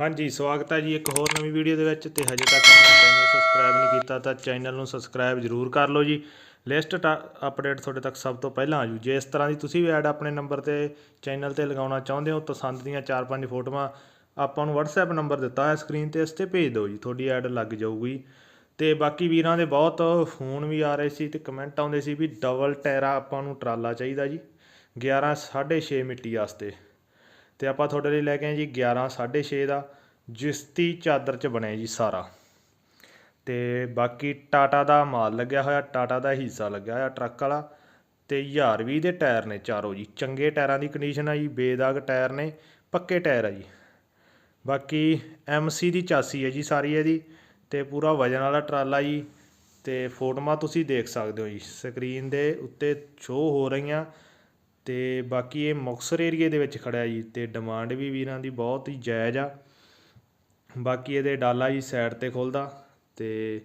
ਹਾਂਜੀ, ਸਵਾਗਤ ਹੈ ਜੀ ਇੱਕ ਹੋਰ ਨਵੀਂ ਵੀਡੀਓ ਦੇ ਵਿੱਚ ਤੇ ਹਜੇ ਤੱਕ ਆਪਣਾ ਚੈਨਲ ਸਬਸਕ੍ਰਾਈਬ ਨਹੀਂ ਕੀਤਾ ਤਾਂ ਚੈਨਲ ਨੂੰ ਸਬਸਕ੍ਰਾਈਬ ਜ਼ਰੂਰ ਕਰ ਲਓ ਜੀ। ਲੇਟੈਸਟ ਅਪਡੇਟ ਤੁਹਾਡੇ ਤੱਕ ਸਭ ਤੋਂ ਪਹਿਲਾਂ ਆ ਜੂ। ਜੇ ਇਸ ਤਰ੍ਹਾਂ ਦੀ ਤੁਸੀਂ ਵੀ ਐਡ ਆਪਣੇ ਨੰਬਰ ਤੇ ਚੈਨਲ ਤੇ ਲਗਾਉਣਾ ਚਾਹੁੰਦੇ ਹੋ ਪਸੰਦ ਦੀਆਂ 4-5 ਫੋਟੋਆਂ ਆਪਾਂ ਨੂੰ WhatsApp ਨੰਬਰ ਦਿੱਤਾ ਹੈ ਸਕਰੀਨ ਤੇ, ਇਸ ਤੇ ਭੇਜ ਦਿਓ ਜੀ। ਤੁਹਾਡੀ ਐਡ ਲੱਗ ਜਾਊਗੀ। ਤੇ ਬਾਕੀ ਵੀਰਾਂ ਦੇ ਬਹੁਤ ਫੋਨ ਵੀ ਆ ਰਹੇ ਸੀ ਤੇ ਕਮੈਂਟ ਆਉਂਦੇ ਸੀ ਵੀ ਡਬਲ ਟੈਰਾ ਆਪਾਂ ਨੂੰ ਟਰਾਲਾ ਚਾਹੀਦਾ ਜੀ। 11 6.5 ਮਿੱਟੀ ਵਾਸਤੇ। ਤੇ ਆਪਾਂ ਤੁਹਾਡੇ ਲਈ ਲੈ ਕੇ ਆਏ ਜੀ 11 6.5 ਦਾ ਜਿਸਤੀ ਚਾਦਰ ਚ ਬਣਿਆ ਜੀ ਸਾਰਾ। ਤੇ ਬਾਕੀ ਟਾਟਾ ਦਾ ਮਾਲ ਲੱਗਿਆ ਹੋਇਆ, ਟਾਟਾ ਦਾ ਹਿੱਸਾ ਲੱਗਿਆ ਹੋਇਆ ਟਰੱਕ ਵਾਲਾ ਤੇ 1020 ਦੇ ਟਾਇਰ ਨੇ ਚਾਰੋਂ ਜੀ। ਚੰਗੇ ਟਾਇਰਾਂ ਦੀ ਕੰਡੀਸ਼ਨ ਆ ਜੀ, ਬੇਦਾਗ ਟਾਇਰ ਨੇ, ਪੱਕੇ ਟਾਇਰ ਆ ਜੀ। ਬਾਕੀ ਐਮਸੀ ਦੀ ਚਾਸੀ ਹੈ ਜੀ ਸਾਰੀ ਇਹਦੀ ਤੇ ਪੂਰਾ ਵਜਨ ਵਾਲਾ ਟਰਾਲਾ ਜੀ ਤੇ ਫੋਟੋਆਂ ਤੁਸੀਂ ਦੇਖ ਸਕਦੇ ਹੋ ਜੀ। ਸਕਰੀਨ ਦੇ ਉੱਤੇ ਸ਼ੋ ਹੋ ਰਹੀਆਂ। ਅਤੇ ਬਾਕੀ ਇਹ ਮੁਕਤਸਰ ਏਰੀਏ ਦੇ ਵਿੱਚ ਖੜਿਆ ਜੀ ਅਤੇ ਡਿਮਾਂਡ ਵੀ ਵੀਰਾਂ ਦੀ ਬਹੁਤ ਹੀ ਜਾਇਜ਼ ਆ। ਬਾਕੀ ਇਹਦੇ ਡਾਲਾ ਜੀ ਸਾਈਡ ਤੇ ਖੁੱਲਦਾ ਅਤੇ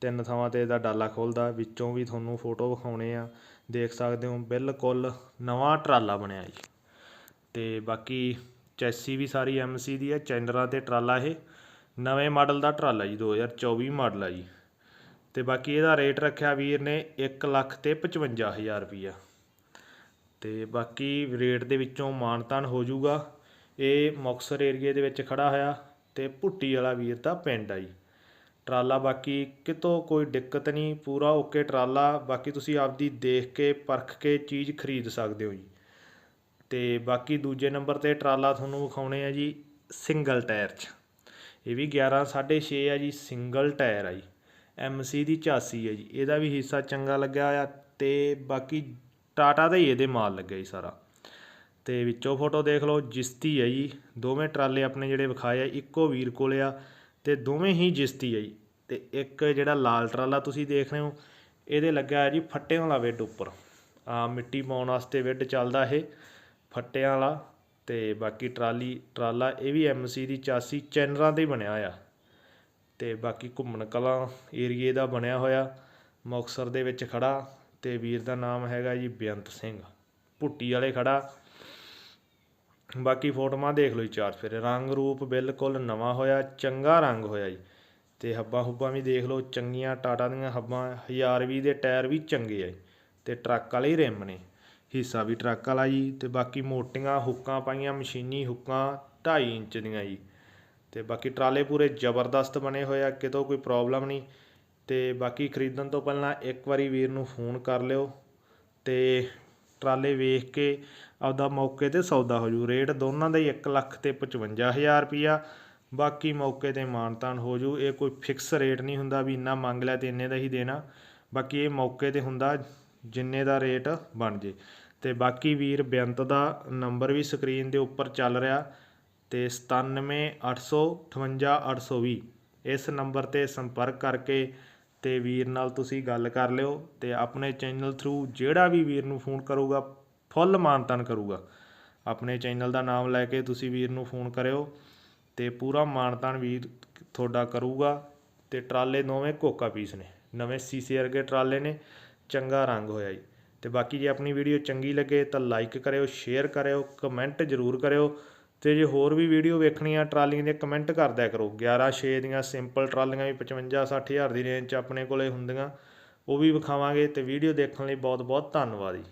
ਤਿੰਨ ਥਾਵਾਂ ਤੇ ਇਹਦਾ ਡਾਲਾ ਖੁੱਲਦਾ, ਵਿੱਚੋਂ ਵੀ ਤੁਹਾਨੂੰ ਫੋਟੋ ਵਿਖਾਉਣੇ ਆ। ਦੇਖ ਸਕਦੇ ਹੋ ਬਿਲਕੁਲ ਨਵਾਂ ਟਰਾਲਾ ਬਣਿਆ ਜੀ। ਤੇ ਬਾਕੀ ਚੈਸੀ ਵੀ ਸਾਰੀ ਐਮਸੀ ਦੀ ਹੈ ਚੈਂਡਰਾਂ ਤੇ ਟਰਾਲਾ ਇਹ। ਨਵੇਂ ਮਾਡਲ ਦਾ ਟਰਾਲਾ ਜੀ 2024 ਮਾਡਲ ਆ ਜੀ। ਤੇ ਬਾਕੀ ਇਹਦਾ ਰੇਟ ਰੱਖਿਆ ਵੀਰ ਨੇ 1 ਲੱਖ ਤੇ 55000 ਰੁਪਈਆ। ਤੇ ਬਾਕੀ ਰੇਟ ਦੇ ਵਿੱਚੋਂ ਮਾਨਤਾਨ ਹੋ ਜਾਊਗਾ। ਇਹ ਮੁਕਤਸਰ ਏਰੀਏ ਦੇ ਵਿੱਚ ਖੜਾ ਹੋਇਆ ਤੇ ਭੁੱਟੀ ਵਾਲਾ ਵੀਰ ਦਾ ਪਿੰਡ ਆ ਜੀ। ਟਰਾਲਾ ਬਾਕੀ ਕਿਤੋਂ ਕੋਈ ਦਿੱਕਤ ਨਹੀਂ, ਪੂਰਾ ਓਕੇ ਟਰਾਲਾ, ਬਾਕੀ ਤੁਸੀਂ ਆਪਦੀ ਦੇਖ ਕੇ, ਪਰਖ ਕੇ ਚੀਜ਼ ਖਰੀਦ ਸਕਦੇ ਹੋ ਜੀ। ਤੇ ਬਾਕੀ ਦੂਜੇ ਨੰਬਰ ਤੇ ਟਰਾਲਾ ਤੁਹਾਨੂੰ ਵਿਖਾਉਣੇ ਆ ਜੀ, ਸਿੰਗਲ ਟਾਇਰ 'ਚ। ਇਹ ਵੀ 11 6.5 ਆ ਜੀ, ਸਿੰਗਲ ਟਾਇਰ ਆ ਜੀ। ਐਮਸੀ ਦੀ 84 ਆ ਜੀ। ਇਹਦਾ ਵੀ ਹਿੱਸਾ ਚੰਗਾ ਲੱਗਿਆ ਹੋਇਆ ਤੇ ਬਾਕੀ ਟਾਟਾ ਦਾ ਹੀ ਇਹਦੇ ਮਾਲ ਲੱਗਿਆ ਜੀ ਸਾਰਾ। ਤੇ ਵਿੱਚੋਂ ਫੋਟੋ ਦੇਖ ਲਓ, ਜਿਸਤੀ ਹੈ ਜੀ। ਦੋਵੇਂ ਟਰਾਲੇ ਆਪਣੇ ਜਿਹੜੇ ਵਿਖਾਏ ਆ, ਇੱਕੋ ਵੀਰ ਕੋਲ ਆ ਤੇ ਦੋਵੇਂ ਹੀ ਜਿਸਤੀ ਹੈ ਜੀ। ਤੇ ਇੱਕ ਜਿਹੜਾ ਲਾਲ ਟਰਾਲਾ ਤੁਸੀਂ ਦੇਖ ਰਹੇ ਹੋ, ਇਹਦੇ ਲੱਗਿਆ ਹੈ ਜੀ ਫੱਟਿਆਂ ਵਾਲਾ ਵਿੱਡ ਉੱਪਰ। ਆ ਮਿੱਟੀ ਪਾਉਣ ਵਾਸਤੇ ਵਿੱਡ ਚੱਲਦਾ ਇਹ, ਫੱਟਿਆਂ ਵਾਲਾ। ਤੇ ਬਾਕੀ ਟਰਾਲੀ, ਟਰਾਲਾ ਇਹ ਵੀ ਐਮਸੀ ਦੀ 84 ਚੈਨਰਾਂ ਤੇ ਹੀ ਬਣਿਆ ਆ ਤੇ ਬਾਕੀ ਘੁੰਮਣ ਕਲਾਂ ਏਰੀਏ ਦਾ ਬਣਿਆ ਹੋਇਆ। ਮੁਕਤਸਰ ਦੇ ਵਿੱਚ ਖੜਾ ਤੇ ਵੀਰ ਦਾ ਨਾਮ ਹੈਗਾ ਜੀ ਬੇਅੰਤ ਸਿੰਘ। ਭੁੱਟੀ ਵਾਲੇ ਖੜਾ। ਬਾਕੀ ਫੋਟੋਆਂ ਦੇਖ ਲਓ ਜੀ ਚਾਰ ਫਿਰ। ਰੰਗ ਰੂਪ ਬਿਲਕੁਲ ਨਵਾਂ ਹੋਇਆ, ਚੰਗਾ ਰੰਗ ਹੋਇਆ ਜੀ। ਤੇ ਹੱਬਾਂ ਹੁੱਬਾਂ ਵੀ ਦੇਖ ਲਓ, ਚੰਗੀਆਂ ਟਾਟਾ ਦੀਆਂ ਹੱਬਾਂ 1020 ਦੇ ਟਾਇਰ ਵੀ ਚੰਗੇ ਆ ਜੀ। ਤੇ ਟਰੱਕ ਵਾਲੇ ਹੀ ਰਿਮ ਨੇ। ਹਿੱਸਾ ਵੀ ਟਰੱਕ ਵਾਲਾ ਜੀ। ਤੇ ਬਾਕੀ ਮੋਟੀਆਂ ਹੁੱਕਾਂ ਪਾਈਆਂ, ਮਸ਼ੀਨੀ ਹੁੱਕਾਂ 2.5 ਇੰਚ ਦੀਆਂ ਜੀ। ਤੇ ਬਾਕੀ ਟਰਾਲੇ ਪੂਰੇ ਜ਼ਬਰਦਸਤ ਬਣੇ ਹੋਏ ਆ, ਕਿਤੋਂ ਕੋਈ ਪ੍ਰੋਬਲਮ ਨਹੀਂ। ਅਤੇ ਬਾਕੀ ਖਰੀਦਣ ਤੋਂ ਪਹਿਲਾਂ ਇੱਕ ਵਾਰੀ ਵੀਰ ਨੂੰ ਫੋਨ ਕਰ ਲਿਓ ਅਤੇ ਟਰਾਲੇ ਵੇਖ ਕੇ ਆਪਦਾ ਮੌਕੇ ਤੇ ਸੌਦਾ ਹੋ ਜੂ। ਰੇਟ ਦੋਨਾਂ ਦਾ ਹੀ 1 ਲੱਖ ਤੇ 55000 ਰੁਪਿਆ ਬਾਕੀ ਮੌਕੇ ਤੇ ਮਾਨਤਾਨ ਹੋ ਜੂ। ਇਹ ਕੋਈ ਫਿਕਸ ਰੇਟ ਨਹੀਂ ਹੁੰਦਾ ਵੀ ਇੰਨਾ ਮੰਗ ਲਿਆ ਤੇ ਇੰਨੇ ਦਾ ਹੀ ਦੇਣਾ। ਬਾਕੀ ਇਹ ਮੌਕੇ ਤੇ ਹੁੰਦਾ ਜਿੰਨੇ ਦਾ ਰੇਟ ਬਣ ਜੇ। ਤੇ ਬਾਕੀ ਵੀਰ ਬੇਅੰਤ ਦਾ ਨੰਬਰ ਵੀ ਸਕਰੀਨ ਦੇ ਉੱਪਰ ਚੱਲ ਰਿਹਾ ਤੇ 9785588820 ਇਸ ਨੰਬਰ ਤੇ ਸੰਪਰਕ ਕਰਕੇ ਤੇ ਵੀਰ ਨਾਲ ਤੁਸੀਂ ਗੱਲ ਕਰ ਲਿਓ ਤੇ ਆਪਣੇ ਚੈਨਲ ਥਰੂ ਜਿਹੜਾ ਵੀ ਵੀਰ ਨੂੰ ਫੋਨ ਕਰੂਗਾ, ਫੁੱਲ ਮਾਨਤਾਨ ਕਰੂਗਾ। ਆਪਣੇ ਚੈਨਲ ਦਾ ਨਾਮ ਲੈ ਕੇ ਤੁਸੀਂ ਵੀਰ ਨੂੰ ਫੋਨ ਕਰਿਓ ਤੇ ਪੂਰਾ ਮਾਨਤਾਨ ਵੀਰ ਤੁਹਾਡਾ ਕਰੂਗਾ ਤੇ ਟਰਾਲੇ ਦੋਵੇਂ ਕੋਕਾ ਪੀਸ ਨੇ, ਨਵੇਂ ਸੀਸੇ ਵਰਗੇ ਟਰਾਲੇ ਨੇ, ਚੰਗਾ ਰੰਗ ਹੋਇਆ ਜੀ। ਤੇ ਬਾਕੀ ਜੇ ਆਪਣੀ ਵੀਡੀਓ ਚੰਗੀ ਲੱਗੇ ਤਾਂ ਲਾਈਕ ਕਰਿਓ ਸ਼ੇਅਰ ਕਰਿਓ ਕਮੈਂਟ ਜ਼ਰੂਰ ਕਰਿਓ। ਤੇ ਜੇ ਹੋਰ ਵੀ ਵੀਡੀਓ ਆ ਟਰਾਲੀਆਂ ਦੀਆਂ ਕਮੈਂਟ ਕਰ ਦਿਆ ਕਰੋ। 11 6 ਦੀਆਂ ਸਿੰਪਲ ਟਰਾਲੀਆਂ ਵੀ 55 60 ਹਜ਼ਾਰ ਦੀ ਰੇਂਜ 'ਚ ਆਪਣੇ ਕੋਲੇ ਹੁੰਦੀਆਂ। ਉਹ ਵੀ ਵਿਖਾਵਾਂਗੇ ਤੇ ਵੀਡੀਓ ਦੇਖਣ ਲਈ ਬਹੁਤ ਬਹੁਤ ਧੰਨਵਾਦ ਜੀ।